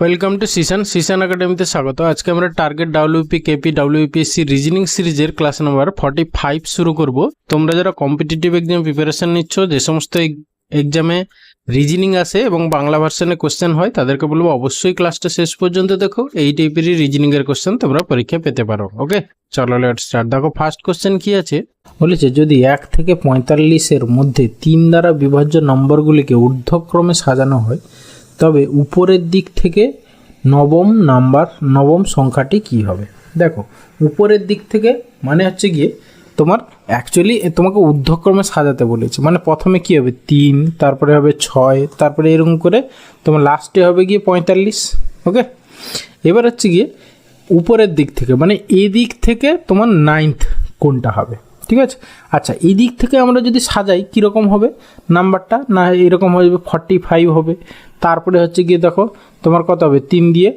Welcome to সিশন সিশন একাডেমিতে স্বাগত। আজকে আমরা target WP KP WPSC reasoning সিরিজের ক্লাস নাম্বার ফর্টি ফাইভ শুরু করব। তোমরা যারা কম্পিটিটিভ এক্সাম প্রিপারেশন নিচ্ছ, যে সমস্ত এক্সামে রিজনিং আসে এবং বাংলা ভার্সনে কোশ্চেন হয়, তাদেরকে বলব অবশ্যই ক্লাসটা শেষ পর্যন্ত দেখো। এই টাইপেরই রিজনিং এর কোশ্চেন তোমরা পরীক্ষা পেতে পারো। ওকে চলো লেট স্টার্ট দেখো ফার্স্ট কোশ্চেন কি আছে? বলেছে, যদি এক থেকে পঁয়তাল্লিশের মধ্যে তিন দ্বারা বিভাজ্য নম্বরগুলিকে ঊর্ধ্বক্রমে সাজানো হয় তবে উপরের দিক থেকে নবম নাম্বার, নবম সংখ্যাটি কি হবে? দেখো, উপরের দিক থেকে মানে হচ্ছে গিয়ে তোমার অ্যাকচুয়ালি তোমাকে ঊর্ধ্বক্রমে সাজাতে বলেছে। মানে প্রথমে কি হবে? তিন, তারপরে হবে ছয়, তারপরে এরকম করে তোমার লাস্টে হবে গিয়ে পঁয়তাল্লিশ ওকে এবার হচ্ছে গিয়ে উপরের দিক থেকে মানে এদিক থেকে তোমার নাইন্থ কোনটা হবে? ঠিক আছে? আচ্ছা এই দিক থেকে আমরা যদি সাজাই, কীরকম হবে? নাম্বারটা? না, এরকম হবে ফর্টি ফাইভ হবে। তারপরে হচ্ছে গিয়ে দেখো, তোমার কত হবে? তিন দিয়ে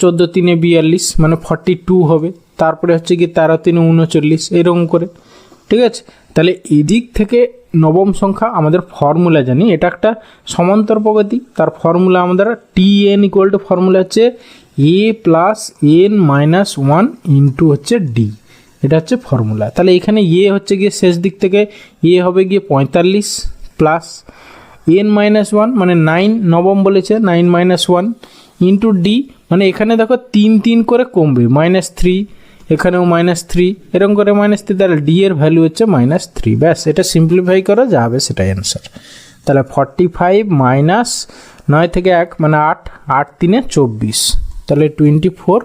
চোদ্দ তিনে বিয়াল্লিশ মানে ফর্টি টু হবে। তারপরে হচ্ছে গিয়ে তেরো তিনে উনচল্লিশ, এরকম করে। ঠিক আছে? তাহলে এদিক থেকে নবম সংখ্যা আমাদের ফর্মুলা জানি। এটা একটা সমান্তর প্রগতি। তার ফর্মুলা আমাদের T N equal to formula হচ্ছে A plus N minus one into হচ্ছে ডি এটা হচ্ছে ফর্মুলা তাহলে এখানে এ হচ্ছে গিয়ে শেষ দিক থেকে এ হবে গিয়ে পঁয়তাল্লিশ প্লাস এন মাইনাস ওয়ান মানে নাইন নবম বলেছে nine minus one into D মানে এখানে দেখো তিন তিন করে কমবে মাইনাস থ্রি এখানেও মাইনাস থ্রি এরকম করে মাইনাস থ্রি তাহলে ডি এর ভ্যালু হচ্ছে মাইনাস থ্রি ব্যাস, এটা সিম্পলিফাই করা যাবে সেটাই অ্যান্সার তাহলে ফর্টি ফাইভ মাইনাস নয় থেকে এক মানে আট আট তিনে চব্বিশ। তাহলে টোয়েন্টি ফোর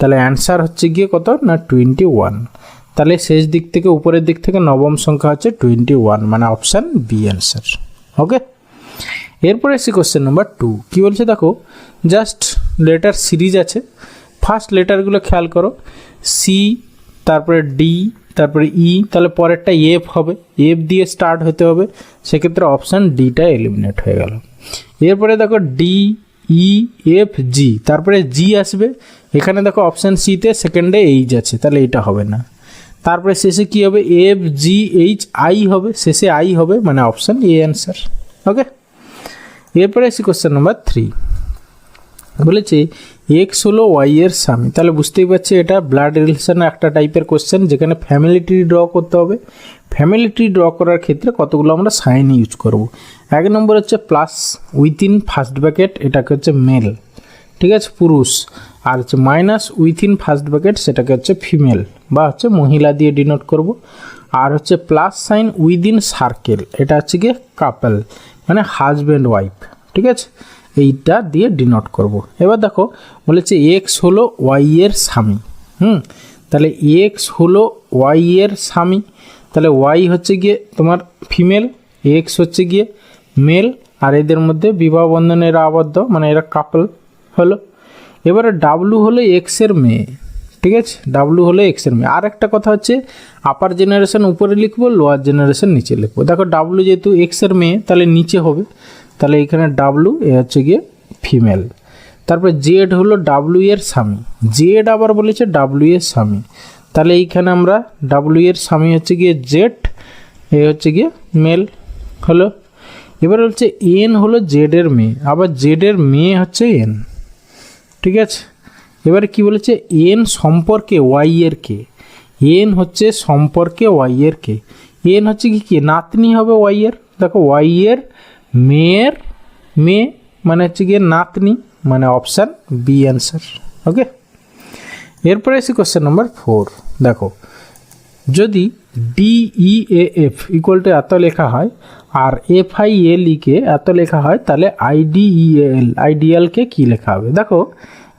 তাহলে অ্যান্সার হচ্ছে গিয়ে কত? না টোয়েন্টি ওয়ান তাহলে শেষ দিক থেকে, উপরের দিক থেকে নবম সংখ্যা হচ্ছে টোয়েন্টি ওয়ান মানে অপশান বি অ্যান্সার ওকে এরপরে এসে কোশ্চেন নাম্বার টু কী বলছে দেখো? জাস্ট লেটার সিরিজ আছে। ফার্স্ট লেটারগুলো খেয়াল করো। সি তারপরে ডি তারপরে ই তাহলে পরেরটা এফ হবে। এফ দিয়ে স্টার্ট হতে হবে। সেক্ষেত্রে অপশান ডিটা এলিমিনেট হয়ে গেল। এরপরে দেখো ডি ই এফ জি তারপরে জি আসবে। এখানে দেখো অপশান সিতে সেকেন্ডে এইচ আছে, তাহলে এটা হবে না। তারপরে শেষে কি হবে? এফ জি এইচ আই হবে, শেষে আই হবে মানে অপশান এ অ্যান্সার ওকে এরপরে আসি কোশ্চেন নাম্বার থ্রি বলেছে এক্স হলো ওয়াই এর স্বামী। তাহলে বুঝতেই পারছি, এটা ব্লাড রিলেশনের একটা টাইপের কোশ্চেন যেখানে ফ্যামিলি ট্রি ড্র করতে হবে। ফ্যামিলি ট্রি ড্র করার ক্ষেত্রে কতগুলো আমরা সাইন ইউজ করব? এক নম্বর হচ্ছে প্লাস উইথিন ফার্স্ট ব্যাকেট এটাকে হচ্ছে মেল ঠিক আছে? পুরুষ। আর হচ্ছে মাইনাস উইথিন ফার্স্ট ব্যাকেট সেটাকে হচ্ছে ফিমেল বা হচ্ছে মহিলা দিয়ে ডিনোট করব। আর হচ্ছে প্লাস সাইন উইদিন সার্কেল এটা হচ্ছে গিয়ে কাপেল মানে হাজব্যান্ড ওয়াইফ ঠিক আছে? এইটা দিয়ে ডিনোট করব। এবার দেখো, বলেছে এক্স হলো ওয়াই এর স্বামী, হুম? তাহলে এক্স হলো ওয়াই এর স্বামী, তাহলে ওয়াই হচ্ছে গিয়ে তোমার ফিমেল এক্স হচ্ছে গিয়ে মেল আর এদের মধ্যে বিবাহ বন্ধনে এরা আবদ্ধ মানে এরা কাপল হলো। এবারে ডাব্লু হলো এক্সের মেয়ে, ঠিক আছে? ডাব্লু হলো এক্সের মেয়ে। আর একটা কথা হচ্ছে আপার জেনারেশন উপরে লিখব লোয়ার জেনারেশন নিচে লিখব। দেখো ডাব্লু যেহেতু এক্সের মেয়ে, তাহলে নিচে হবে। তাহলে এখানে ডাব্লু এ হচ্ছে গিয়ে ফিমেল তারপরে জেড হলো ডাব্লু এর স্বামী। জেড আবার বলেছে ডাব্লু এর স্বামী। তাহলে এইখানে আমরা ডাব্লু এর স্বামী হচ্ছে গিয়ে জেড এ হচ্ছে গিয়ে মেল হলো? এবার হচ্ছে এন হলো জেডের মেয়ে। আবার জেডের মেয়ে হচ্ছে এন ঠিক আছে? এবারে কি বলেছে? এন সম্পর্কে ওয়াই এর কে? এন হচ্ছে সম্পর্কে ওয়াই এর কে। এন হচ্ছে কি কি? নাতনি হবে ওয়াই এর। দেখো, ওয়াই এর মেয়ের, মেয়ে মানে হচ্ছে গিয়ে নাতনি মানে অপশান বি অ্যান্সার। ওকে? এরপরে এসে কোশ্চেন নাম্বার ফোর। দেখো, যদি D E A F equal to এত লেখা হয় আর এফ আই এল ইকে এত লেখা হয়, তাহলে আইডিইএল আইডিয়ালকে কী লেখা হবে? দেখো,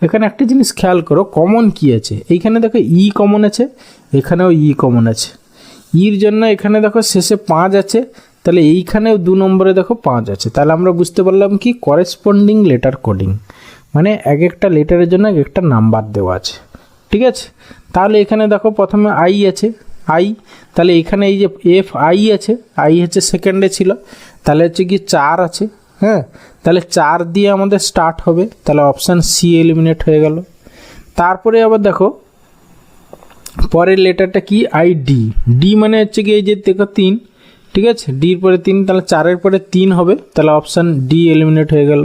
এখানে একটা জিনিস খেয়াল করো কমন কি আছে? এইখানে দেখো ই কমন আছে, এখানেও ই কমন আছে। ইর জন্য এখানে দেখো শেষে পাঁচ আছে, তাহলে এইখানেও দু নম্বরে দেখো পাঁচ আছে। তাহলে আমরা বুঝতে পারলাম কি? করেসপন্ডিং লেটার কোডিং মানে এক একটা লেটারের জন্য এক একটা নাম্বার দেওয়া আছে। ঠিক আছে? তাহলে এখানে দেখো প্রথমে আই আছে আই, তাহলে এখানে এই যে এফ আই আছে আই হচ্ছে সেকেন্ডে ছিল, তাহলে হচ্ছে কি চার আছে হ্যাঁ? তাহলে চার দিয়ে আমাদের স্টার্ট হবে, তাহলে অপশান সি এলিমিনেট হয়ে গেল। তারপরে আবার দেখো, পরের লেটারটা কি? আই ডি ডি মানে হচ্ছে কি এই যে দেখো তিন, ঠিক আছে? ডির পরে তিন, তাহলে চারের পরে তিন হবে, তাহলে অপশান ডি এলিমিনেট হয়ে গেল।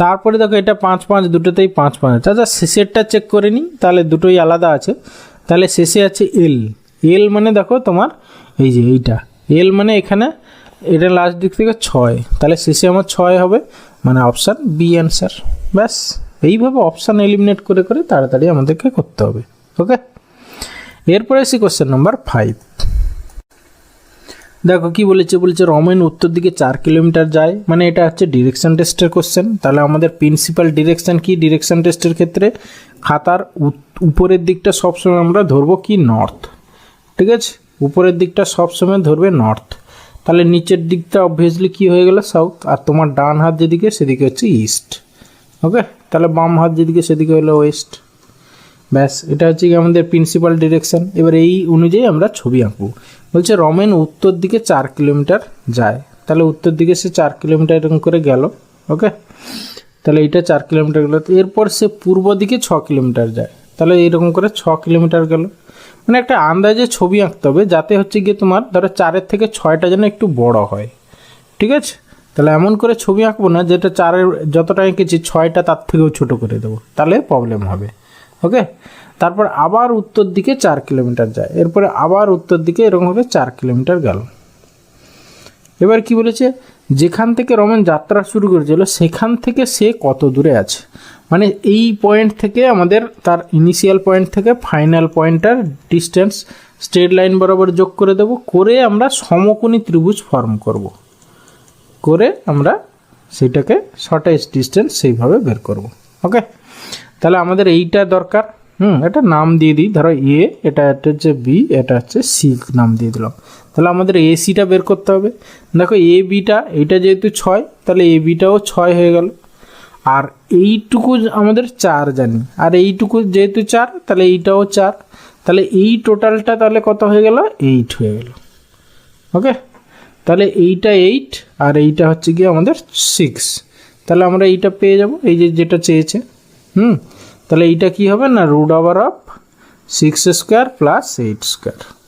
তারপরে দেখো এটা পাঁচ পাঁচ, দুটোতেই পাঁচ পাঁচ। আচ্ছা শেষেরটা চেক করে নিই, তাহলে দুটোই আলাদা আছে। তাহলে শেষে আছে এল এল মানে দেখো তোমার, এই যে এইটা। এল মানে এখানে, এটা লাস্ট দিক থেকে ছয়। তাহলে শেষে আমার ছয় হবে মানে অপশান বি অ্যান্সার ব্যাস, এইভাবে অপশান এলিমিনেট করে করে তাড়াতাড়ি আমাদেরকে করতে হবে ওকে এরপরে আসি কোশ্চেন নাম্বার ফাইভ দেখো কি বলেছে বলেছে রমেন উত্তর দিকে চার কিলোমিটার যায় মানে এটা হচ্ছে ডিরেকশন টেস্টের কোশ্চেন তাহলে আমাদের প্রিন্সিপাল ডিরেকশন কি? ডিরেকশন টেস্টের ক্ষেত্রে খাতার উপরের দিকটা সবসময় আমরা ধরবো কি? নর্থ ঠিক আছে? উপরের দিকটা সবসময় ধরবে নর্থ তাহলে নিচের দিকটা অবভিয়াসলি কি হয়ে গেল? সাউথ আর তোমার ডান হাত যেদিকে, সেদিকে হচ্ছে ইস্ট ওকে তাহলে বাম হাত যেদিকে, সেদিকে হলো ওয়েস্ট ব্যাস, এটা হচ্ছে কি আমাদের প্রিন্সিপাল ডিরেকশন এবার এই অনুযায়ী আমরা ছবি আঁকবো। বলছে রমেন উত্তর দিকে চার কিলোমিটার যায়। তাহলে উত্তর দিকে সে চার কিলোমিটার এরকম করে গেল। ওকে তাহলে এইটা চার কিলোমিটার গেল। এরপর সে পূর্ব দিকে ছ কিলোমিটার যায়। তাহলে এইরকম করে ছ কিলোমিটার গেল। মানে একটা আন্দাজে ছবি আঁকতে হবে যাতে হচ্ছে গিয়ে তোমার ধরো চারের থেকে ছয়টা যেন একটু বড় হয়। ঠিক আছে? তাহলে এমন করে ছবি আঁকবো না যেটা চারের যতটা এঁকেছি ছয়টা তার থেকেও ছোট করে দেবো। তাহলে প্রবলেম হবে। ওকে তারপর আবার উত্তর দিকে চার কিলোমিটার যায়। এরপরে আবার উত্তর দিকে এরকমভাবে চার কিলোমিটার গেল। এবার কি বলেছে? যেখান থেকে রমেন যাত্রা শুরু করেছিল, সেখান থেকে সে কত দূরে আছে? মানে এই পয়েন্ট থেকে আমাদের তার ইনিশিয়াল পয়েন্ট থেকে ফাইনাল পয়েন্টটার ডিস্টেন্স স্ট্রেট লাইন বরাবর যোগ করে দেব। করে আমরা সমকোণী ত্রিভুজ ফর্ম করব। করে আমরা সেটাকে শর্টেস্ট ডিস্টেন্স সেইভাবে বের করব। ওকে তাহলে আমাদের এইটা দরকার। হুম, এটা নাম দিয়ে দিই। ধরো এ এটা হচ্ছে বি এটা হচ্ছে সি নাম দিয়ে দিলাম। তাহলে আমাদের এসিটা বের করতে হবে। দেখো এ বিটা এইটা যেহেতু ছয়, তাহলে এ বিটাও ছয় হয়ে গেল। আর এইটুকু আমাদের চার জানি। আর এইটুকু যেহেতু চার, তাহলে এইটাও চার। তাহলে এই টোটালটা তাহলে কত হয়ে গেল? এইট হয়ে গেল। ওকে? তাহলে এইটা এইট, আর এইটা হচ্ছে গিয়ে আমাদের সিক্স তাহলে আমরা এইটা পেয়ে যাব, এই যে যেটা চেয়েছে। হুম? তাহলে এইটা কি হবে না? Root over of six square plus eight square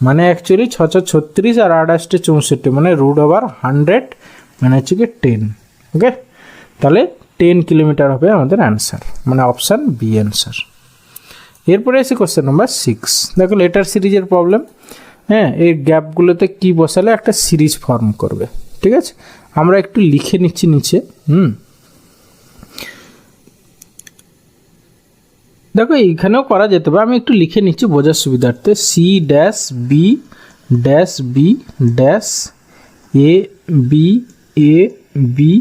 মানে অ্যাকচুয়ালি ছশো ছত্রিশ আর আঠাশটে চৌষট্টি মানে রুট ওভার হান্ড্রেড মানে হচ্ছে কি টেন ওকে তাহলে টেন কিলোমিটার হবে আমাদের অ্যান্সার মানে অপশান বি অ্যান্সার এরপরে এসে কোশ্চেন নাম্বার সিক্স দেখো লেটার সিরিজের প্রবলেম হ্যাঁ এই গ্যাপগুলোতে কি বসালে একটা সিরিজ ফর্ম করবে, ঠিক আছে? আমরা একটু লিখে নিচ্ছি নিচে, হুম? দেখো, এইখানেও করা যেতে পারে। আমি একটু লিখে নিচ্ছি বোঝার সুবিধার্থে। C dash B dash B dash A B A B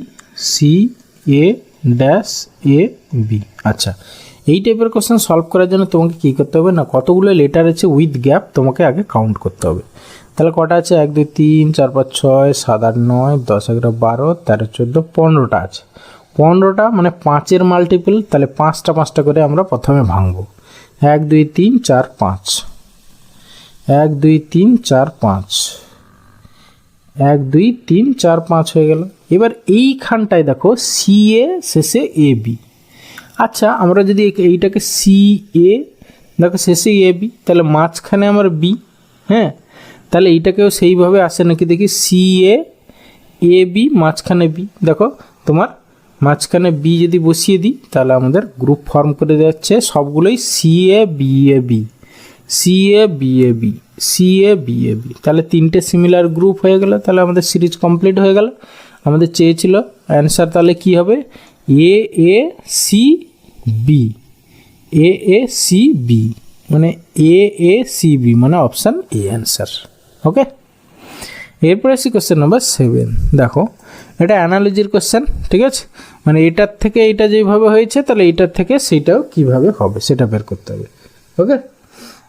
C A dash A B আচ্ছা এই টাইপের কোশ্চেন সলভ করার জন্য তোমাকে কী করতে হবে না, কতগুলো লেটার আছে উইথ গ্যাপ তোমাকে আগে কাউন্ট করতে হবে। তাহলে কটা আছে? এক, দুই, তিন, চার, পাঁচ, ছয়, সাত, আট, নয়, দশ, এগারো, বারো, তেরো, চোদ্দ, পনেরোটা আছে। পনেরোটা মানে পাঁচের মাল্টিপল তাহলে পাঁচটা পাঁচটা করে আমরা প্রথমে ভাঙবো। এক, দুই, তিন, চার, পাঁচ। এক, দুই, তিন, চার, পাঁচ। এক, দুই, তিন, চার, পাঁচ হয়ে গেল। এবার এইখানটায় দেখো সি এ শেষে এ বি আচ্ছা আমরা যদি এইটাকে সি এ দেখো শেষে এ বি তাহলে মাঝখানে আমার বি হ্যাঁ? তাহলে এইটাকেও সেইভাবে আসে নাকি দেখি সি এ এ বি মাঝখানে বি দেখো, তোমার মাঝখানে বি যদি বসিয়ে দিই, তাহলে আমাদের গ্রুপ ফর্ম করে যাচ্ছে সবগুলোই C A B A B C A B A B C A B A B তাহলে তিনটে সিমিলার গ্রুপ হয়ে গেল, তাহলে আমাদের সিরিজ কমপ্লিট হয়ে গেল। আমাদের চেয়েছিল অ্যান্সার তাহলে কি হবে? A A C B A A C B মানে এ এ সি বি মানে অপশান এ অ্যান্সার ওকে এরপরে আসি কোশ্চেন নাম্বার সেভেন দেখো এটা অ্যানালজির কোশ্চেন ঠিক আছে? মানে এটার থেকে এটা যেভাবে হয়েছে, তাহলে এটার থেকে সেইটাও কীভাবে হবে, সেটা বের করতে হবে। ওকে?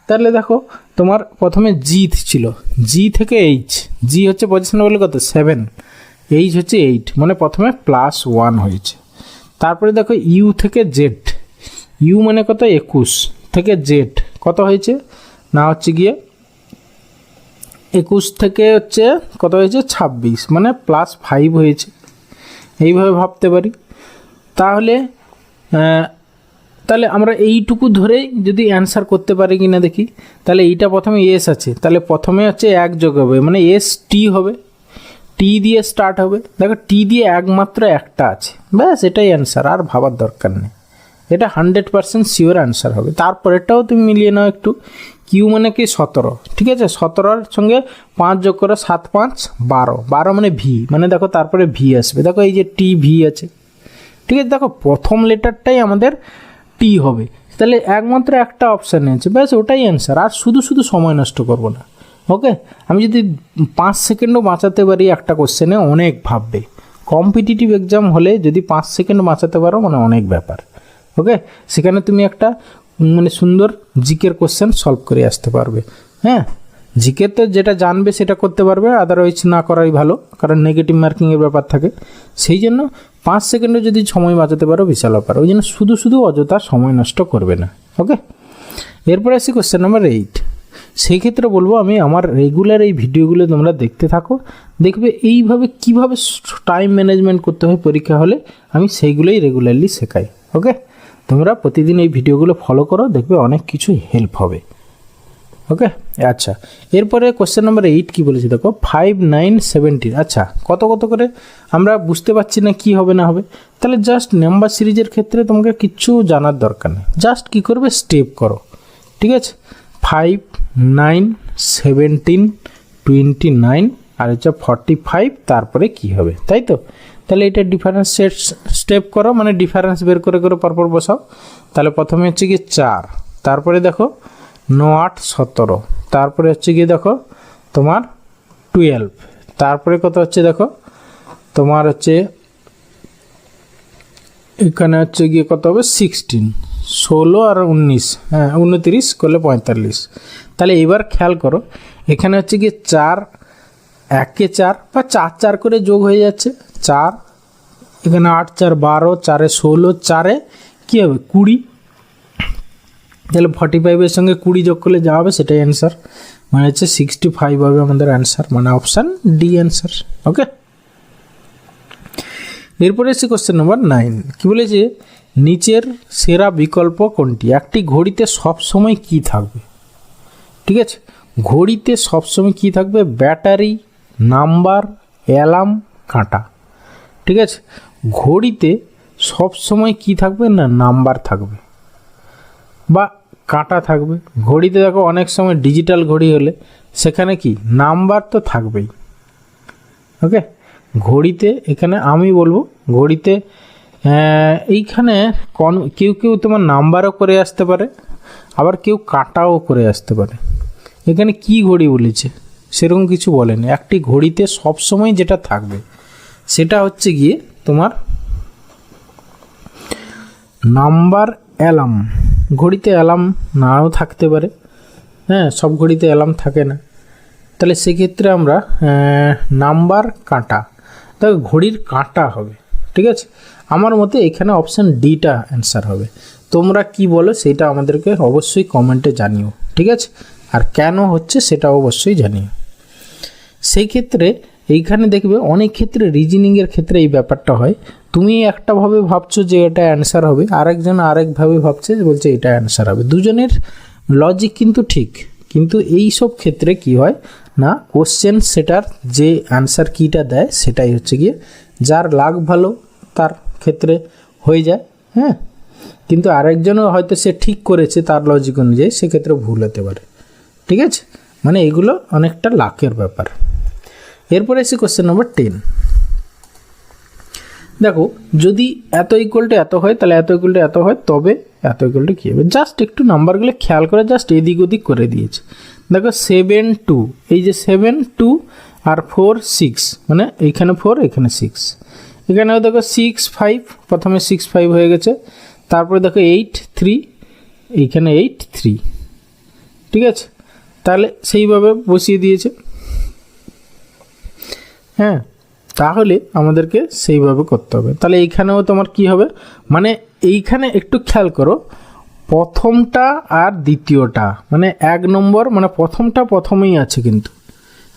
তাহলে দেখো, তোমার প্রথমে জি ছিল। জি থেকে এইচ জি হচ্ছে পজিশন বলে কত? সেভেন এইচ হচ্ছে এইট মানে প্রথমে প্লাস ওয়ান হয়েছে। তারপরে দেখো ইউ থেকে জেড ইউ মানে কত? একুশ। থেকে জেড কত হয়েছে? না হচ্ছে গিয়ে একুশ থেকে হচ্ছে কত হয়েছে? ছাব্বিশ মানে প্লাস ফাইভ হয়েছে। এইভাবে ভাবতে পারি। তাহলে তাহলে আমরা এইটুকু ধরেই যদি অ্যান্সার করতে পারি কি না দেখি। তাহলে এইটা প্রথমে এস আছে। তাহলে প্রথমে হচ্ছে এক যোগ হবে মানে এস টি হবে। টি দিয়ে স্টার্ট হবে। দেখো টি দিয়ে একমাত্র একটা আছে। ব্যাস, এটাই অ্যান্সার আর ভাবার দরকার নেই। এটা হান্ড্রেড পার্সেন্ট শিওর অ্যান্সার হবে। তারপরেরটাও তুমি মিলিয়ে নাও একটু। কিউ মানে কি সতেরো। ঠিক আছে? সতেরোর সঙ্গে পাঁচ যোগ করে সাত, পাঁচ, বারো। বারো মানে ভি মানে দেখো তারপরে ভি আসবে। দেখো এই যে টি ভি আছে। ঠিক আছে? দেখো প্রথম লেটারটাই আমাদের টি হবে। তাহলে একমাত্র একটা অপশান আছে ব্যাস, ওটাই অ্যান্সার আর শুধু শুধু সময় নষ্ট করব না। ওকে আমি যদি পাঁচ সেকেন্ডও বাঁচাতে পারি একটা কোশ্চেনে অনেক ভাববে। কম্পিটিটিভ এক্সাম হলে যদি পাঁচ সেকেন্ড বাঁচাতে পারো মানে অনেক ব্যাপার। ওকে সেখানে তুমি একটা মানে সুন্দর জিকের কোশ্চেন সলভ করে আসতে পারবে। হ্যাঁ? জিকে তো যেটা জানবে সেটা করতে পারবে আদারওয়াইজ না করাই ভালো, কারণ নেগেটিভ মার্কিংয়ের ব্যাপার থাকে। সেই জন্য পাঁচ সেকেন্ডে যদি সময় বাঁচাতে পারো, বিশাল ব্যাপার। ওই জন্য শুধু শুধু অযথা সময় নষ্ট করবে না ওকে এরপরে আসি কোশ্চেন নাম্বার এইট সেই ক্ষেত্রে বলব আমি, আমার রেগুলার এই ভিডিওগুলো তোমরা দেখতে থাকো। দেখবে এইভাবে কীভাবে টাইম ম্যানেজমেন্ট করতে হয় পরীক্ষা হলে, আমি সেইগুলোই রেগুলারলি শেখাই ওকে তোমরা প্রতিদিন এই ভিডিওগুলো ফলো করো, দেখবে অনেক কিছু হেল্প হবে। ওকে আচ্ছা এরপরে কোশ্চেন নাম্বার এইট কী বলেছি দেখো? ফাইভ নাইন সেভেন্টিন আচ্ছা কত কত করে? আমরা বুঝতে পারছি না কি হবে না হবে। তাহলে জাস্ট নাম্বার সিরিজের ক্ষেত্রে তোমাকে কিচ্ছু জানার দরকার নেই। জাস্ট কী করবে? স্টেপ করো। ঠিক আছে? Five nine seventeen twenty nine আর হচ্ছে ফর্টি ফাইভ তারপরে কি হবে? তাই তো? তাহলে এটা ডিফারেন্স সেট স্টেপ করো মানে ডিফারেন্স বের করে করে পরপর বসাও। তাহলে প্রথমে হচ্ছে কি চার। তারপরে দেখো ন আট, সতেরো। তারপরে হচ্ছে গিয়ে দেখো, তোমার টুয়েলভ তারপরে কত হচ্ছে দেখো, তোমার হচ্ছে, এখানে হচ্ছে গিয়ে কত হবে? সিক্সটিন ষোলো আর উনিশ। হ্যাঁ উনতিরিশ করলে পঁয়তাল্লিশ। তাহলে এবার খেয়াল করো, এখানে হচ্ছে গিয়ে চার একে চার বা চার চার করে যোগ হয়ে যাচ্ছে। চার, এখানে আট, চার, বারো, চারে ষোলো, চারে কী হবে? কুড়ি। তাহলে ফর্টি ফাইভের সঙ্গে কুড়ি যোগ করলে যা হবে সেটাই অ্যান্সার মানে হচ্ছে সিক্সটি ফাইভ হবে আমাদের অ্যান্সার মানে অপশান ডি অ্যান্সার ওকে এরপরে এসে কোশ্চেন নাম্বার নাইন কী বলেছে? নিচের সেরা বিকল্প কোনটি? একটি ঘড়িতে সবসময় কি থাকবে? ঠিক আছে? ঘড়িতে সবসময় কি থাকবে? ব্যাটারি নাম্বার, অ্যালার্ম, কাঁটা। ঠিক আছে? ঘড়িতে সব সময় কি থাকবে না নাম্বার থাকবে? বা কাঁটা থাকবে। ঘড়িতে দেখো অনেক সময় ডিজিটাল ঘড়ি হলে সেখানে কি? নাম্বার তো থাকবেই। ওকে ঘড়িতে এখানে আমি বলব, ঘড়িতে এইখানে কন, কেউ কেউ তোমার নাম্বারও করে আসতে পারে, আবার কেউ কাটাও করে আসতে পারে। এখানে কি ঘড়ি বলেছে? সেরকম কিছু বলেনি। একটি ঘড়িতে সবসময় যেটা থাকবে, সেটা হচ্ছে গিয়ে তোমার নাম্বার অ্যালার্ম। ঘড়িতে অ্যালার্ম নাও থাকতে পারে। হ্যাঁ সব ঘড়িতে অ্যালার্ম থাকে না। তাহলে সেক্ষেত্রে আমরা নাম্বার কাঁটা। দেখো, ঘড়ির কাঁটা হবে, ঠিক আছে? আমার মতে এখানে অপশান ডিটা অ্যান্সার হবে। তোমরা কি বলো সেটা আমাদেরকে অবশ্যই কমেন্টে জানিও, ঠিক আছে? আর কেন হচ্ছে সেটা অবশ্যই জানিও। সেই ক্ষেত্রে এইখানে দেখবে অনেক ক্ষেত্রে রিজনিংয়ের ক্ষেত্রে এই ব্যাপারটা হয়। তুমি একটাভাবে ভাবছ যে এটা অ্যান্সার হবে, আরেকজন আরেকভাবে ভাবছে বলছে এটা অ্যান্সার হবে। দুজনের লজিক কিন্তু ঠিক, কিন্তু এই সব ক্ষেত্রে কি হয় না কোশ্চেন সেটার যে অ্যান্সার কিটা দেয় সেটাই হচ্ছে গিয়ে যার লাগ ভালো তার ক্ষেত্রে হয়ে যায় হ্যাঁ? কিন্তু আরেকজনও হয়তো সে ঠিক করেছে তার লজিক অনুযায়ী, সেক্ষেত্রে ভুল হতে পারে। ঠিক আছে? মানে এগুলো অনেকটা লাকের ব্যাপার। এরপরে এসে কোশ্চেন নম্বর টেন দেখো, যদি এত ইকুয়াল টু এত হয়, তাহলে এত ইকুয়াল টু এত হয়, তবে এত ইকুয়াল টু কী হবে? জাস্ট একটু নাম্বারগুলো খেয়াল করে জাস্ট এদিক ওদিক করে দিয়েছে। দেখো সেভেন টু এই যে সেভেন টু আর ফোর সিক্স মানে এইখানে ফোর এখানে সিক্স এখানেও দেখো সিক্স ফাইভ প্রথমে সিক্স ফাইভ হয়ে গেছে। তারপরে দেখো এইট থ্রি এইখানে এইট থ্রি ঠিক আছে? তাহলে সেইভাবে বসিয়ে দিয়েছে। হ্যাঁ তাহলে আমাদেরকে সেইভাবে করতে হবে। তাহলে এইখানেও তোমার কি হবে? মানে এইখানে একটু খেয়াল করো, প্রথমটা আর দ্বিতীয়টা মানে এক নম্বর মানে প্রথমটা প্রথমেই আছে কিন্তু।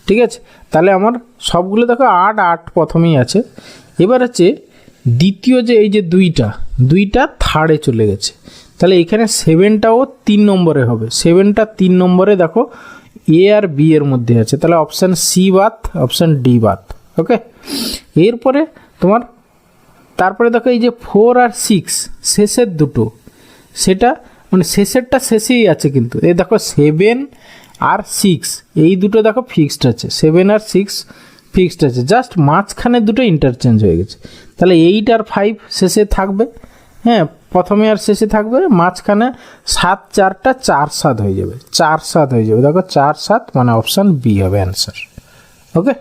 ঠিক আছে? তাহলে আমার সবগুলো দেখো আট আট প্রথমেই আছে। এবার হচ্ছে দ্বিতীয় যে এই যে দুইটা দুইটা থার্ডে চলে গেছে। তাহলে এখানে সেভেনটাও তিন নম্বরে হবে। সেভেনটা তিন নম্বরে দেখো এ আর বি এর মধ্যে আছে, তাহলে অপশান সি বাদ অপশান ডি বাদ ওকে এরপরে তোমার, তারপরে দেখো এই যে ফোর আর সিক্স শেষের দুটো, সেটা মানে শেষেরটা শেষেই আছে কিন্তু, এই দেখো সেভেন আর সিক্স এই দুটো দেখো ফিক্সড আছে সেভেন আর সিক্স ফিক্সড আছে জাস্ট মাঝখানে দুটো ইন্টারচেঞ্জ হয়ে গেছে, তাহলে এইট আর ফাইভ শেষে থাকবে হ্যাঁ প্রথমে আর শেষে থাকবে মাঝখানে সাত চারটা চার সাত হয়ে যাবে। চার সাত হয়ে যাবে। দেখো, চার সাত মানে অপশান বি হবে অ্যান্সার ওকে